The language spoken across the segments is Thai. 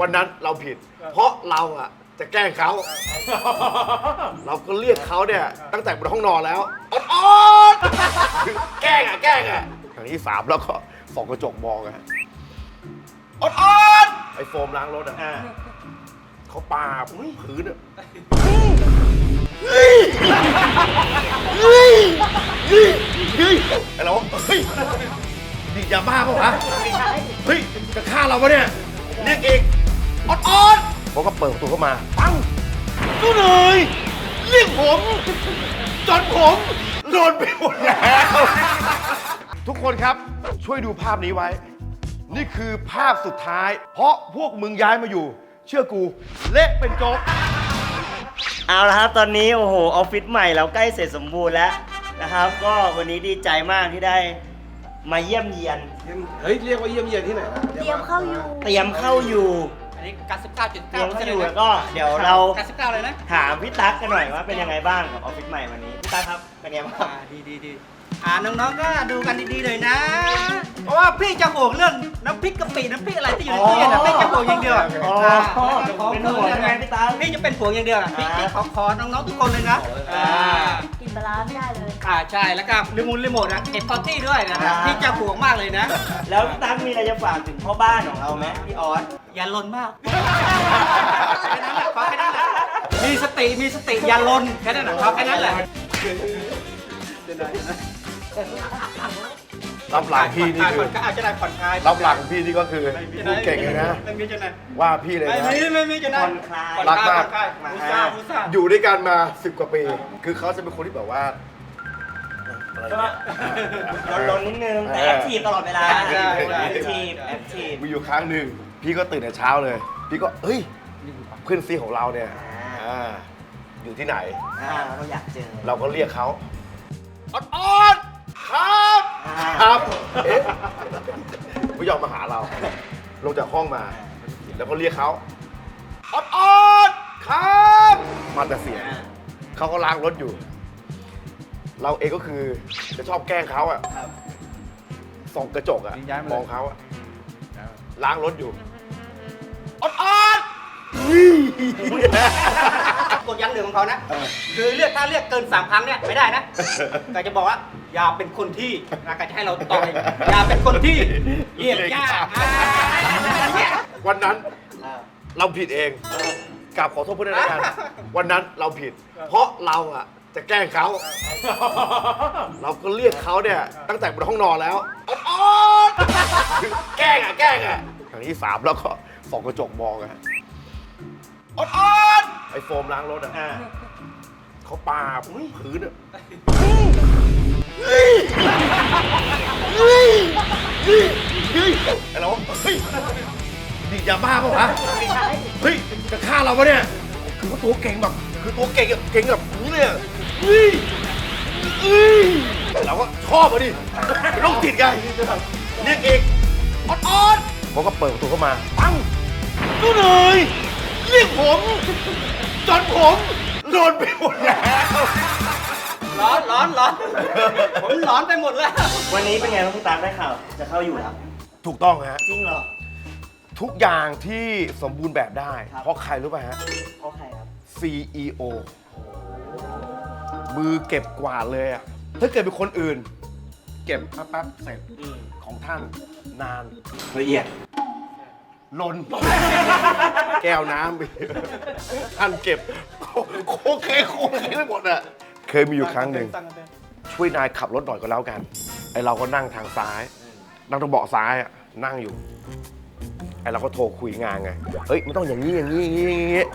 วันนั้นเราผิด เพราะเราอะจะแกล้งเขา เราก็เรียกเขาเนี่ยตั้งแต่บนห้องนอนแล้วออดออดคือแกล้งอะแกล้งอะครั้งที่สามแล้วก็ส่องกระจกมองอะออดออดไอโฟมล้างรถอะอ่าเขาปาพื้นอะเฮ้ยเฮ้ยเฮ้ยเฮ้ยไอเราเฮ้ยดีดยาบ้าเปล่าวะเฮ้ยจะฆ่าเราปะเนี่ยเรียกเอง ออดออดผมก็เปิดประตูเข้ามา ปังตู้เลยเรียกผมจนผมโดนไปหมดแล้ว ทุกคนครับช่วยดูภาพนี้ไว้ นี่คือภาพสุดท้าย เพราะพวกมึงย้ายมาอยู่ เชื่อกู เละเป็นโจ๊ก เอาละครับ ตอนนี้โอ้โหออฟฟิศใหม่เราใกล้เสร็จสมบูรณ์แล้วนะครับ ก็วันนี้ดีใจมากที่ได้มาเยี่ยมเยียน เฮ้ย เรียกว่าเยี่ยมเยียนที่ไหนนะเตรียมเข้าอยู่ เตรียมเข้าอยู่อั นนี้99.9เตรียมเข้าอยู่แล้วก็เดี๋ยวเรา99เลยนะ ถามพี่ตั๊กกันหน่อยว่าเป็นยังไงบ้างกับออฟฟิศใหม่วันนี้พี่ตั๊กครับเป็นยังไงบ้างอ่าดีดีดีอ่าน้องๆก็ดูกันดีๆเลยนะ เพราะว่าพี่จะห่วงเรื่องน้ำพริกกะปิน้ำพริกอะไรที่อยู่ในตู้เย็นนะพี่จะห่วงอย่างเดียวอ๋ออ่าเป็นห่วงใช่ไหมพี่ตั๊กพี่จะเป็นห่วงอย่างเดียวอะพี่อ่าพี่ขอขอน้องๆทุกคนเลยนะอ่ากินปลาร้าไม่ได้เลยอ่าใช่แล้วก็รีโมทรีโมทอะเอ็ดพอตี้ด้วยนะอ่าพี่จะห่วงมากเลยนะ แล้วพี่ตั๊กมีอะไรจะฝากถึงพ่อบ้านของเราไหมพี่ออส อย่าลนมากแค่นั้นแหละขอแค่นั้นแหละมีสติมีสติอย่าลนแค่นั้นแหละขอแค่นั้นแหละรับหลังพี่นี่คือก็อาจจะได้ผ่อนคลายรับหลังพี่นี่ก็คือพูดเก่งเลยนะ ไม่มีจะไหนว่าพี่เลยไม่นะ มีไม่มีจะไหนผ่อนคลาย รักมาก ผ่อนคลายอุตส่าห์อุตส่าห์ อยู่ด้วยกันมาสิบกว่าปี คือเขาจะเป็นคนที่แบบว่าอะไรก็เนี่ยลดๆนิดนึง แต่แอคทีฟตลอดเวลาใช่ใช่ แอคทีฟแอคทีฟ มีอยู่ครั้งหนึ่ง พี่ก็ตื่นแต่เช้าเลย พี่ก็เอ้ยเพื่อนซีของเราเนี่ยอ่าอยู่ที่ไหน อ่าเราอยากเจอ เราก็เรียกเขาออดออดครับอ่าครับเอ๊ะไม่ยอมมาหาเรา ลงจากห้องมา แล้วก็เรียกเขาออดออดครับ มาแต่เสียงเขาก็ล้างรถอยู่ เราเองก็คือจะชอบแกล้งเขาอะครับ ส่องกระจกอะย้ายมาเลย มองเขาอะล้างรถอยู่ออดออด กดยันเหลืองของเขานะ คือเรียกถ้าเรียกเกินสามครั้งเนี่ยไม่ได้นะก็จะบอกว่าอย่าเป็นคนที่นะก็จะให้เราต่อยอย่าเป็นคนที่เรียกยากอ่าวันนั้นอ่า เราผิดเองกราบขอโทษเพื่อนด้วยกันวันนั้นเราผิด เพราะเราอะจะแกล้งเขาเราก็เรียกเขาเนี่ยตั้งแต่บนห้องนอนแล้วออดออดคือแกล้งอะแกล้งอะครั้งที่สามแล้วก็ส่องกระจกมองอะ ออดออดไอโฟมล้างรถอะอ่าเขาปาพื้นอะเฮ้ยเฮ้ยเฮ้ยเฮ้ยไอเราเฮ้ยดีดยาบ้าเปล่าวะเฮ้ยจะฆ่าเราปะเนี่ยคือเขาตัวเก่งแบบคือตัวเก่งอะเก่งแบบนี้เลยอะเฮ้ยเฮ้ยเราก็ชอบอะดิเป็นโรคจิตไงเรียกเองออดออดผมก็เปิดประตูเข้ามาปังตู้เลย เรียกผมจนผมโดนไปหมดแล้วร้อนร้อนร้อนผมร้อนไปหมดแล้ว วันนี้เป็นไงบ้างพี่ตั๊กได้ข่าว จะเข้าอยู่แล้วถูกต้องฮะจริงเหรอ ทุกอย่างที่สมบูรณ์แบบได้ ครับ เพราะใครรู้ป่ะฮะ เพราะใครครับ CEO มือเก็บกวาดเลยอะถ้าเกิดเป็นคนอื่น เก็บแป๊บๆเสร็จอืม ของท่านนานละเอียด ลนแก้วน้ำไปท่านเก็บโคเคโคเคไปหมดอะเคยมีอยู่ครั้งหนึ่ง ช่วยนายขับรถหน่อยก็แล้วกัน ไอเราก็นั่งทางซ้าย นั่งตรงเบาะซ้ายอะนั่งอยู่ ไอเราก็โทรคุยงานไง เอ้ยมันต้องอย่างนี้อย่างนี้อย่างนี้อย่างนี้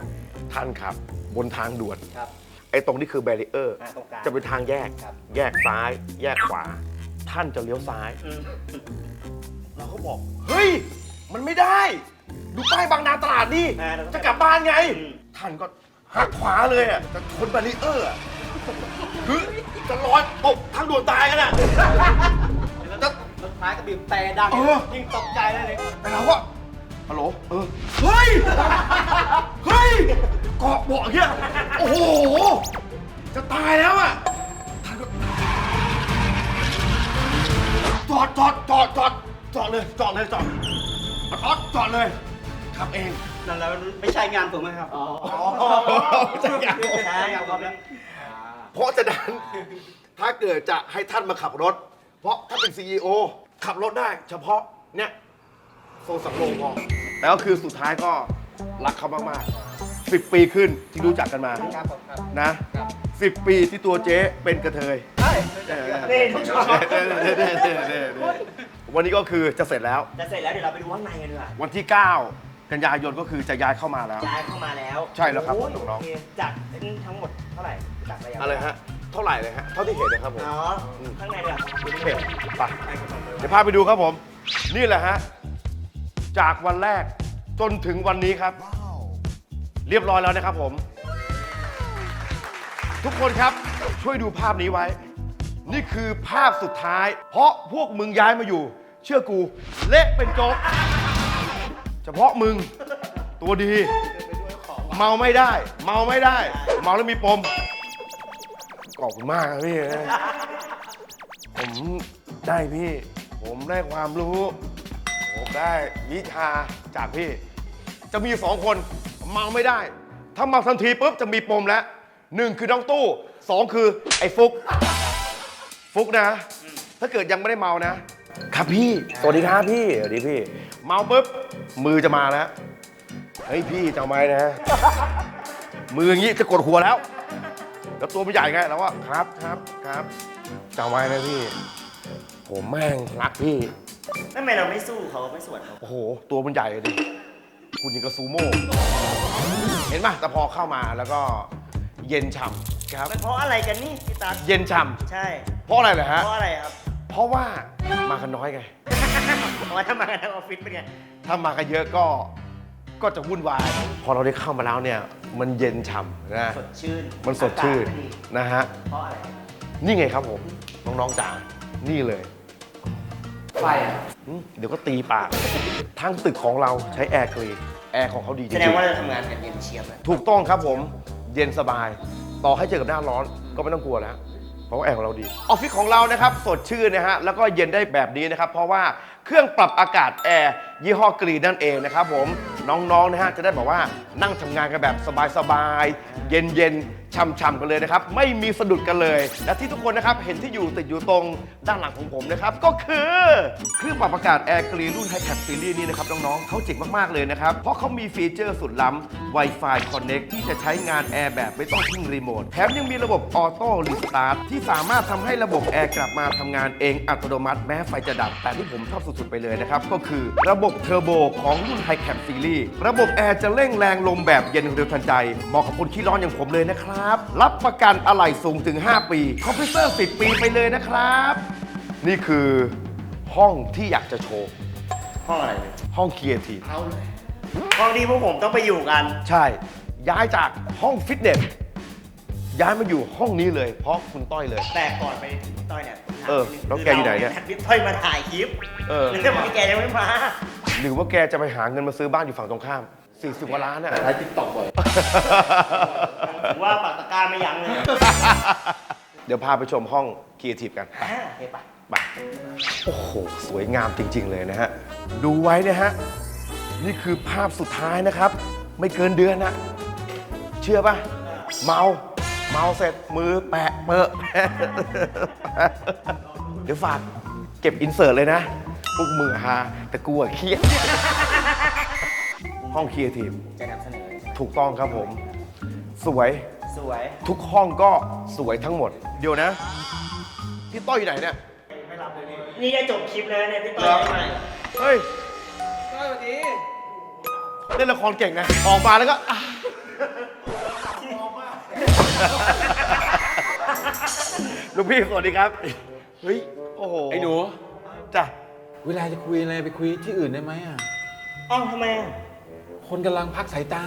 ท่านขับบนทางด่วน ครับ ไอ้ตรงนี้คือแบรีเออร์ อ่าตรงกลางจะเป็นทางแยก ครับ แยกซ้าย แยกขวา ท่านจะเลี้ยวซ้ายอืมเราก็บอก เฮ้ย มันไม่ได้ ดูป้ายบางนาตลาดนี่อ่าจะกลับบ้านไงอืมท่านก็หักขวาเลยอะจะชนแบรีเออร์อะคือจะลอยตกทางด่วนตายกันอะจะรถท้ายก็บีบแต่ดังเออ ยิ่งตกใจเลยเลยไอ้เราก็ฮัลโหลเออ เฮ้ยเฮ้ย อดจอดจอดจอดจอดเลยจอดเลยจอดจอดจอดเลยทขับเอง นั่นแล้วไม่ใช่งานผมนะครับอ๋อใช่ครับใช่ครับเพราะฉะนั้นถ้าเกิดจะให้ท่านมาขับรถ เพราะถ้าเป็น CEO ขับรถได้เฉพาะเนี่ยโซนสังโลพอแต่ก็คือสุดท้ายก็รักเขามากๆสิบปีขึ้นที่รู้จักกันมาครับผมครับ นะสิบปีที่ตัวเจ๊เป็นกระเทย ใช่นี่ทุกชอบ วันนี้ก็คือจะเสร็จแล้ว จะเสร็จแล้วเดี๋ยวเราไปดูข้างในกันดีกว่าวันที่ 9 กันยายนก็คือจะย้ายเข้ามาแล้ว ย้ายเข้ามาแล้วใช่แล้วครับโอ้ยน้องๆ โเคจากเป็นทั้งหมดเท่าไหร่จากระยะอะไรฮะ เท่าไหร่เลยฮะ เท่าที่เห็นนะครับผมอ๋อข้างในเนี่ยเห็นไปเดี๋ยวพาไปดูครับผม นี่แหละฮะ จากวันแรกจนถึงวันนี้ครับ เรียบร้อยแล้วนะครับผม ทุกคนครับช่วยดูภาพนี้ไว้ นี่คือภาพสุดท้าย เพราะพวกมึงย้ายมาอยู่ เชื่อกู เละเป็นโจ๊กเฉพาะมึง ตัวดี เมาไม่ได้ เมาไม่ได้ เมาแล้วมีปมขอบคุณมากพี่ ผมได้พี่ ผมได้ความรู้ ผมได้วิชาจากพี่ จะมีสองคน เมาไม่ได้ ถ้าเมาทันทีปุ๊บจะมีปมแล้วหนึ่งคือน้องตู้สองคือไอ้ฟุก ฟุกนะ ถ้าเกิดยังไม่ได้เมานะ ครับพี่ สวัสดีครับพี่ สวัสดีพี่ เมาปุ๊บ มือจะมาแล้ว เฮ้ยพี่จำไว้นะ มืออย่างนี้จะกดหัวแล้ว แล้วตัวมันใหญ่ไงแล้วว่าครับครับครับจำไว้นะพี่ ผมแม่งรักพี่ ทำไมเราไม่สู้เขาไม่สวนเขาโอ้โห ตัวมันใหญ่เลยดิ คุณยิงกับซูโม่ เห็นป่ะแต่พอเข้ามาแล้วก็ เย็นฉ่ำครับ มันเพราะอะไรกันนี่พี่ตั๊กเย็นฉ่ใช่ำเพราะอะไรเหรอฮะ เพราะอะไรครับเพราะว่ามากันน้อยไงเพราะว่าถ้ามากันทั้งออฟฟิศเป็นไง ถ้ามากันเยอะก็ก็จะวุ่นวาย พอเราได้เข้ามาแล้วเนี่ย มันเย็นฉ่ำนะ สดชื่นมันสดชื่นอากาศดีนะฮะ เพราะอะไรนี่ไงครับผม น้องๆจ๋า นี่เลยไฟอะอืมเดี๋ยวก็ตีปาก ทั้งตึกของเราใช้แอร์กรีนแอร์ของเขาดีจแสริดงงว่าเราทำงานกันเย็นเชียบเลยๆถูกต้องครับผม เย็นสบาย ต่อให้เจอกับหน้าร้อนก็ไม่ต้องกลัวแล้วเพราะว่าแอร์ของเราดีออฟฟิศของเรานะครับสดชื่นนะฮะแล้วก็เย็นได้แบบนี้นะครับ เพราะว่าเครื่องปรับอากาศแอร์ยี่ห้อกรีนนั่นเองนะครับผมน้องๆนะฮะจะได้บอกว่านั่งทำงานกันแบบสบายๆเย็นๆ ช่ำๆกันเลยนะครับ ไม่มีสะดุดกันเลย และที่ทุกคนนะครับ เห็นที่อยู่ติดอยู่ตรงด้านหลังของผมนะครับ ก็คือ เครื่องปรับอากาศแอร์กรีรุ่นไฮแคปซีรีส์นี้นะครับ น้องๆเขาเจ๋งมาก ๆ เลยนะครับ เพราะเขามีฟีเจอร์สุดล้ำ Wi-Fi Connect ที่จะใช้งานแอร์แบบไม่ต้องพึ่งรีโมทแถมยังมีระบบออโต้รีสตาร์ทที่สามารถทำให้ระบบแอร์กลับมาทำงานเองอัตโนมัติแม้ไฟจะดับ แต่ที่ผมชอบสุดๆไปเลยนะครับ ก็คือระบบเทอร์โบของรุ่นไฮแคปซีรีส์ระบบแอร์จะเร่งแรงลมแบบเย็นเร็วทันใจเหมาะกับคนขี้ร้อนอย่างผมเลยนะครับรับประกันอะไหล่สูงถึง 5 ปี คอมพิวเตอร์ 10 ปีไปเลยนะครับ นี่คือห้องที่อยากจะโชว์ ห้องอะไรเนี่ยห้องครีเอทีฟห้องที่พวกผมต้องไปอยู่กัน ใช่ ย้ายจากห้องฟิตเนส ย้ายมาอยู่ห้องนี้เลย เพราะคุณต้อยเลย แต่ก่อนไปถึงพี่ต้อยเนี่ยเออแล้วแกอยู่ไหนเนี่ยคือราพี่ต้อยมาถ่ายคลิปเออ แล้วทำไมแกยังไม่มา หรือว่าแกจะไปหาเงินมาซื้อบ้านอยู่ฝั่งตรงข้าม 40กว่าล้านอะใช้ติ๊กต็อกบ่อยผมว่าปากตะกร้าไม่ยั้งเลยเดี๋ยวพาไปชมห้องครีเอทีฟกันอ่าโอเคปะ ไปโอ้โห สวยงามจริง ๆ เลยนะฮะ ดูไว้นะฮะ นี่คือภาพสุดท้ายนะครับ ไม่เกินเดือนนะ เชื่อปะเมา เมาเสร็จมือแปะเปอะ เดี๋ยวฝากเก็บอินเสิร์ตเลยนะ พวกมือฮาแต่กูอะเครียด ห้องครีเอทีฟจะนำเสนอถูกต้องครับผม สวยสวย ทุกห้องก็สวยทั้งหมด เดี๋ยวนะ พี่ต้อยอยู่ไหนเนี่ย นี่จะจบคลิปแล้วเนี่ยพี่ต้อยไม่มาเฮ้ยสวัสดีเล่นละครเก่งนะ ออกมาแล้วก็อะลูกพี่สวัสดีครับ เฮ้ย โอ้โหไอ้หนูจ้ะเวลาจะคุยอะไรไปคุยที่อื่นได้ไหมอะอ้าวทำไมอะ คนกำลังพักสายตา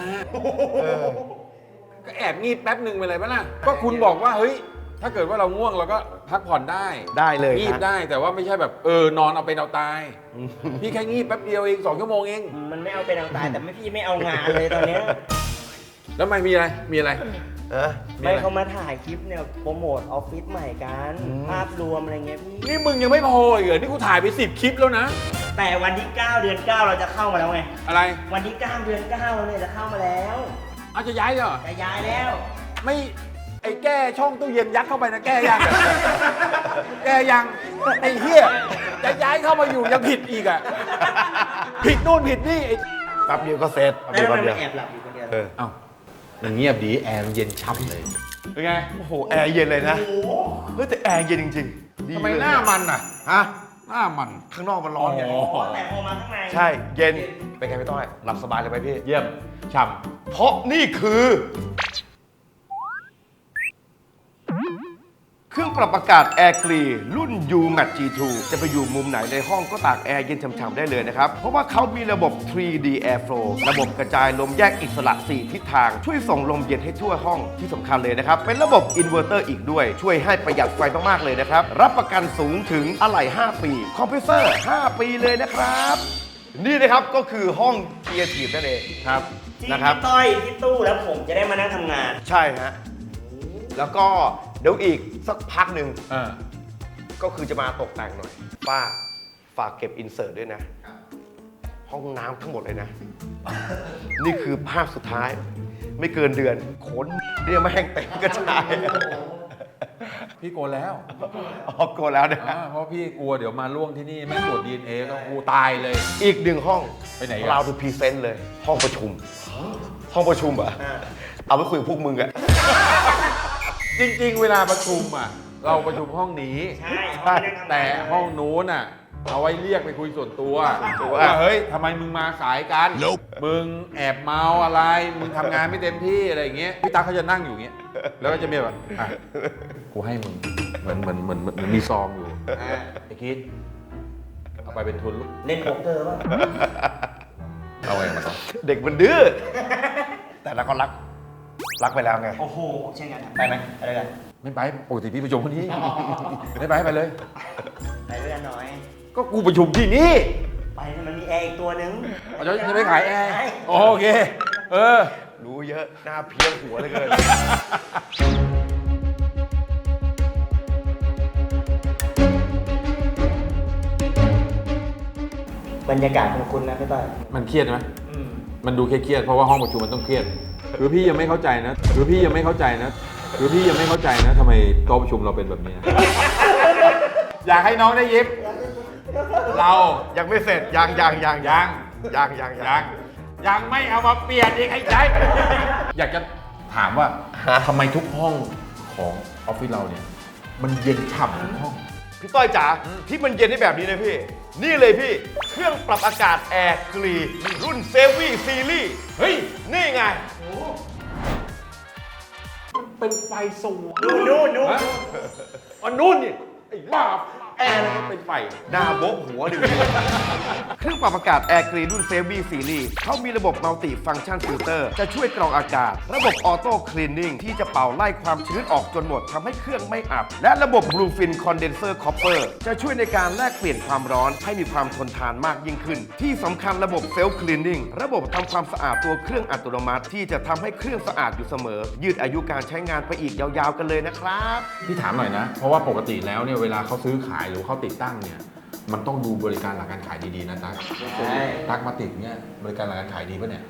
ก็แอบงีบแป๊บหนึ่งไปเลยปะล่ะก็คุณบอกว่าเฮ้ย ถ้าเกิดว่าเราง่วงเราก็พักผ่อนได้ได้เลยงีบฮะ ได้แต่ว่าไม่ใช่แบบเออนอนเอาเป็นเอาตาย พี่แค่งีบแป๊บเดียวเองสองชั่วโมงเอง มันไม่เอาเป็นเอาตายแต่ไม่พี่ไม่เอางานเลยตอนเนี้ยแล้วไม่มีอะไรมีอะไร เออไม่เขามาถ่ายคลิปเนี่ยโปรโมทออฟฟิศใหม่กันอืมภาพรวมอะไรเงี้ยพี่ นี่มึงยังไม่พออีกเหรอนี่กูถ่ายไปสิบคลิปแล้วนะ แต่วันที่ 9 เดือน 9 เราจะเข้ามาแล้วไง อะไรวันที่ 9 เดือน 9 เราเนี่ยจะเข้ามาแล้วเอาจะย้ายเลยเหรอ จะย้ายแล้วไม่ไอ้แก้ช่องตู้เย็นยัดเข้าไปนะแก้ยัง แก้ยังไอ้เหี้ยจะย้ายเข้ามาอยู่ยังผิดอีกอะ ผิดนู่นผิดนี่ไอ้แป๊บเดียวก็เสร็จแล้วแป๊บทำไมเดียวไม่แอบหลับอยู่คนเดียว เออ เอ้ามัน เงียบดีแอร์มันเย็นช่ำเลย เป็นไง โอ้โห แอร์เย็นเลยนะเฮ้ยแต่แอร์เย็นจริงๆดีทำไมเลยหน้ามันอะ ฮะ หน้ามัน ข้างนอกมันร้อนไง อ๋อ แต่พอมาข้างในใช่ เย็น เป็นไงพี่ต้อยหลับสบายเลยไหมพี่ เยี่ยมช่เพราะนี่คือ ปรับอากาศ Air g r e e รุ่น U Mat G2 จะไปอยู่มุมไหนในห้องก็ตากแอร์เย็นฉ่ำๆได้เลยนะครับ เพราะว่าเขามีระบบ 3D Airflow ระบบกระจายลมแยกอิสระ 4 ทิศทาง ช่วยส่งลมเย็นให้ทั่วห้องที่สำคัญเลยนะครับ เป็นระบบอินเวอร์เตอร์อีกด้วย ช่วยให้ประหยัดไฟมากๆเลยนะครับ รับประกันสูงถึงอะไหล่ 5 ปี คอมเพรสเซอร์ 5 ปีเลยนะครับ นี่นะครับก็คือห้องเกียร์ทีนั่นเองำครับที่นะครับ พี่ต้อยที่ตู้แล้วผมจะได้มานั่งทำงาน ใช่ฮะ แล้วก็ เดี๋ยวอีกสักพักหนึ่งเออก็คือจะมาตกแต่งหน่อยป้าฝากเก็บอินเสิร์ตด้วยนะ ห้องน้ำทั้งหมดเลยนะ นี่คือภาพสุดท้าย ไม่เกินเดือนขนเนี่ยไม่แห้งเต็มกระจายพี่โกนแล้วออกโกนแล้วนะอ่าเพราะพี่กลัวเดี๋ยวมาล่วงที่นี่ไม่ตรวจดีเอ็นเอก็กูตายเลย อีกหนึ่งห้องไปไหนอีกอะเราทูพรีเซนต์เลย ห้องประชุม ห้องประชุมเหรอะอ่าเอาไปคุยกับพวกมึงอะ จริง ๆ เวลาประชุมอะ เราประชุมห้องนี้ใช่ใช่แต่ห้องนู้นอะ เอาไว้เรียกไปคุยส่วนตัวตัว ว่าเฮ้ยทำไมมึงมาสายกัน มึงแอบเมาอะไร มึงทำงานไม่เต็มที่อะไรอย่างเงี้ยพี่ตาเขาจะนั่งอยู่อย่างเงี้ยแล้วก็จะมีแบบอะกูให้มึงเหมือนเหมือนเหมือนเหมือนมีซองอยู่อะไอ้คิดเอาไปเป็นทุนลูกเล่นโป๊กเกอร์ป่ะเอาไงมาต่อ เด็กมันดื้อแต่เราก็รัก รักไปแล้วไง โอ้โหเช่นกันครับไปไหมไปด้วยกันไม่ไปปกติพี่ประชุมที่นี่ไม่ไปไปเลย ไปด้วยกันหน่อย ก็กูประชุมที่นี่ไปมันมีแอร์อีกตัวนึงเอาจะจะไม่ขายแอร์โอเค เออ รู้เยอะหน้าเพี้ยนหัวเหลยเกิน บรรยากาศของคุณนะพี่ต้อยมันเครียดไหมอืม มันดูเครียดๆเพราะว่าห้องประชุมมันต้องเครียด คือพี่ยังไม่เข้าใจนะคือพี่ยังไม่เข้าใจนะคือพี่ยังไม่เข้าใจนะทำไมโต๊ะประชุมเราเป็นแบบนี้ อยากให้น้องได้ยิบ เรายังไม่เสร็จยังยังยังยังยังยังยัยัง งยังไม่เอามาเปลี่ยนอีกไอ้ใจอยากจะถามว่าทำไมทุกห้องของออฟฟิศเราเนี่ย มันเย็นฉ่ำทุกห้อง พี่ต้อยจ๋าที่มันเย็นได้แบบนี้นะพี่ นี่เลยพี่ เครื่องปรับอากาศแอร์กรี รุ่นเซวี่ซีรีส์เฮ้ย นี่ไง เป็นไฟสว่างนู่นนู่นนู่นฮะอ๋อนู่นนี่ไอ้บ้า แอร์แล้วมันเป็นไฟหน้าโบ๊ะหัวดิเครื่องปรับอากาศแอร์กรีรุ่นเซฟี่ซีรีส์เขามีระบบมัลติฟัง c t ชันฟิลเตอร์จะช่วยกรองอากาศ ระบบออโต้คลีนนิ่งที่จะเป่าไล่ความชื้นออกจนหมดทำให้เครื่องไม่อับ และระบบบลูฟินคอนเดนเซอร์คอปเปอร์จะช่วยในการแลกเปลี่ยนความร้อนให้มีความทนทานมากยิ่งขึ้น ที่สำคัญระบบเซลฟ์คลีนนิ่งระบบทำความสะอาดตัวเครื่องอัตโนมัติ ที่จะทำให้เครื่องสะอาดอยู่เสมอ ยืดอายุการใช้งานไปอีกยาวๆกันเลยนะครับพี่ถามหน่อยนะ เพราะว่าปกติแล้วเนี่ยเวลาเขาซื้อขายหรือเขาติดตั้งเนี่ยมันต้องดูบริการหลังการขายดีๆนะตั๊กใช่ตั๊กมาติดเนี่ยบริการหลังการขายดีปะเนี่ย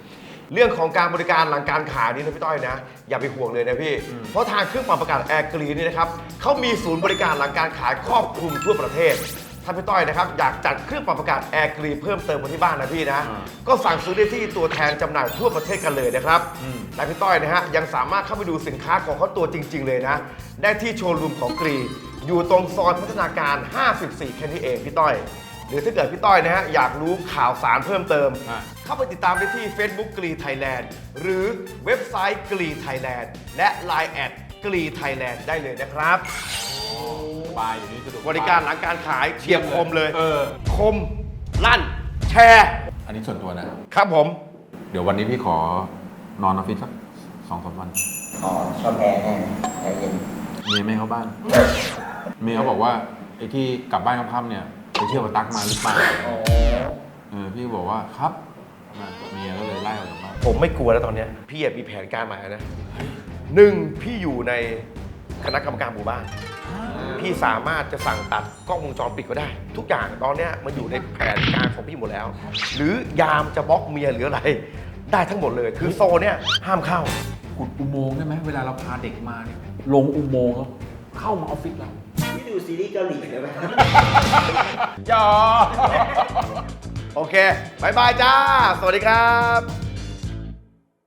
เรื่องของการบริการหลังการขายนี่นะพี่ต้อยนะ อย่าไปห่วงเลยนะพี่ เพราะทางเครื่องปรับอากาศแอร์กรีนี่นะครับเขามีศูนย์บริการหลังการขายครอบคลุมทั่วประเทศถ้าพี่ต้อยนะครับอยากจัดเครื่องปรับอากาศแอร์กรีเพิ่มเติมมาที่บ้านนะพี่นะอ่าก็สั่งซื้อได้ที่ตัวแทนจำหน่ายทั่วประเทศกันเลยนะครับอืมและพี่ต้อยนะฮะยังสามารถเข้าไปดูสินค้าของเขาตัวจริง ๆ เลยนะ ได้ที่โชว์รูมของกรี อยู่ตรงซอยพัฒนาการ 54แค่นี้เองพี่ต้อย หรือถ้าเกิดพี่ต้อยนะฮะอยากรู้ข่าวสารเพิ่มเติม อะ เข้าไปติดตามได้ที่ Facebook กรีไทยแลนด์หรือเว็บไซต์กรีไทยแลนด์และ Line แอดกรีไทยแลนด์ได้เลยนะครับ สบายอยู่นี่สะดวกบริการหลังการขายเฉียบคมเลย เออ คม ลั่น แชร์ อันนี้ส่วนตัวนะ ครับผม เดี๋ยววันนี้พี่ขอนอนออฟฟิศสักสองสามวันอ๋อชอบแอร์แน่แอร์เย็นเมียไม่เข้าบ้าน เมียเขาบอกว่าไอ้ที่กลับบ้านค่ำๆเนี่ยไปเที่ยวกับตั๊กมาหรือเปล่าอ๋อเออพี่บอกว่าครับเมียก็เลยไล่ออกจากบ้านผมไม่กลัวแล้วตอนเนี้ยพี่อะมีแผนการใหม่แล้วนะหนึ่งพี่อยู่ในคณะกรรมการหมู่บ้าน พี่สามารถจะสั่งตัดกล้องวงจรปิดก็ได้ ทุกอย่างตอนเนี้ยมันอยู่ในแผนการของพี่หมดแล้ว หรือยามจะบล็อกเมียหรืออะไร ได้ทั้งหมดเลย คือโซนเนี่ยห้ามเข้า ขุดอุโมงค์ได้ไหมเวลาเราพาเด็กมาเนี่ยลงอุโมงค์แล้วเข้ามาออฟฟิศเรานี่ ดูซีรีส์เกาหลีเลยไหมจ้าโอเคบายบายจ้า สวัสดีครับ